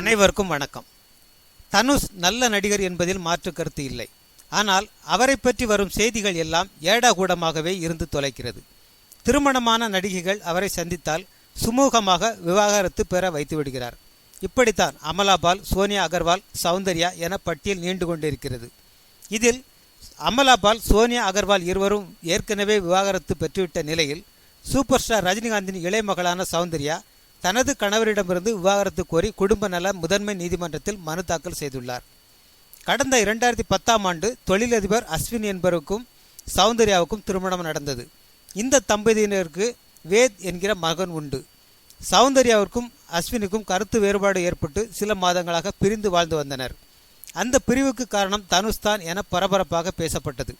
அனைவருக்கும் வணக்கம். தனுஷ் நல்ல நடிகர் என்பதில் மாற்று கருத்து இல்லை. ஆனால் அவரை பற்றி வரும் செய்திகள் எல்லாம் ஏடாகூடமாகவே இருந்து தொலைக்கிறது. திருமணமான நடிகைகள் அவரை சந்தித்தால் சுமூகமாக விவாகரத்து பெற வைத்து விடுகிறார். இப்படித்தான் அமலாபால் சோனியா அகர்வால் சௌந்தர்யா என பட்டியல் நீண்டு கொண்டிருக்கிறது. இதில் அமலாபால் சோனியா அகர்வால் இருவரும் ஏற்கனவே விவாகரத்து பெற்றுவிட்ட நிலையில் சூப்பர் ஸ்டார் ரஜினிகாந்தின் இளைய மகளான சௌந்தர்யா தனது கணவரிடமிருந்து விவாகரத்து கோரி குடும்ப நல முதன்மை நீதிமன்றத்தில் மனு தாக்கல் செய்துள்ளார். கடந்த இரண்டாயிரத்தி பத்தாம் ஆண்டு தொழிலதிபர் அஸ்வின் என்பவருக்கும் சௌந்தர்யாவுக்கும் திருமணம் நடந்தது. இந்த தம்பதியினருக்கு வேத் என்கிற மகன் உண்டு. சௌந்தர்யாவிற்கும் அஸ்வினுக்கும் கருத்து வேறுபாடு ஏற்பட்டு சில மாதங்களாக பிரிந்து வாழ்ந்து வந்தனர். அந்த பிரிவுக்கு காரணம் தனுஷ் தான் என பரபரப்பாக பேசப்பட்டது.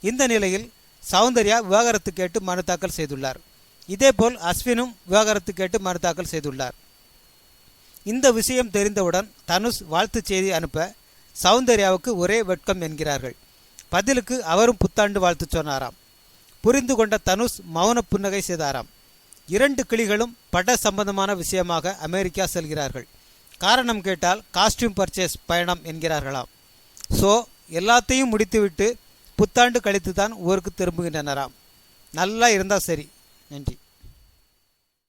இந்த நிலையில் சௌந்தர்யா விவாகரத்து கேட்டு மனு தாக்கல் செய்துள்ளார். இதேபோல் அஸ்வினும் விவாகரத்து கேட்டு மனு தாக்கல் செய்துள்ளார். இந்த விஷயம் தெரிந்தவுடன் தனுஷ் வாழ்த்துச் செய்தி அனுப்ப சௌந்தர்யாவுக்கு ஒரே வெட்கம் என்கிறார்கள். பதிலுக்கு அவரும் புத்தாண்டு வாழ்த்து சொன்னாராம். புரிந்து கொண்ட தனுஷ் மௌன புன்னகை செய்தாராம். இரண்டு கிளிகளும் பட சம்பந்தமான விஷயமாக அமெரிக்கா செல்கிறார்கள். காரணம் கேட்டால் காஸ்டியூம் பர்ச்சேஸ் பயணம் என்கிறார்களாம். ஸோ எல்லாத்தையும் முடித்துவிட்டு புத்தாண்டு கழித்து தான் ஊருக்கு திரும்புகின்றனராம். நல்லா இருந்தால் சரி. நன்றி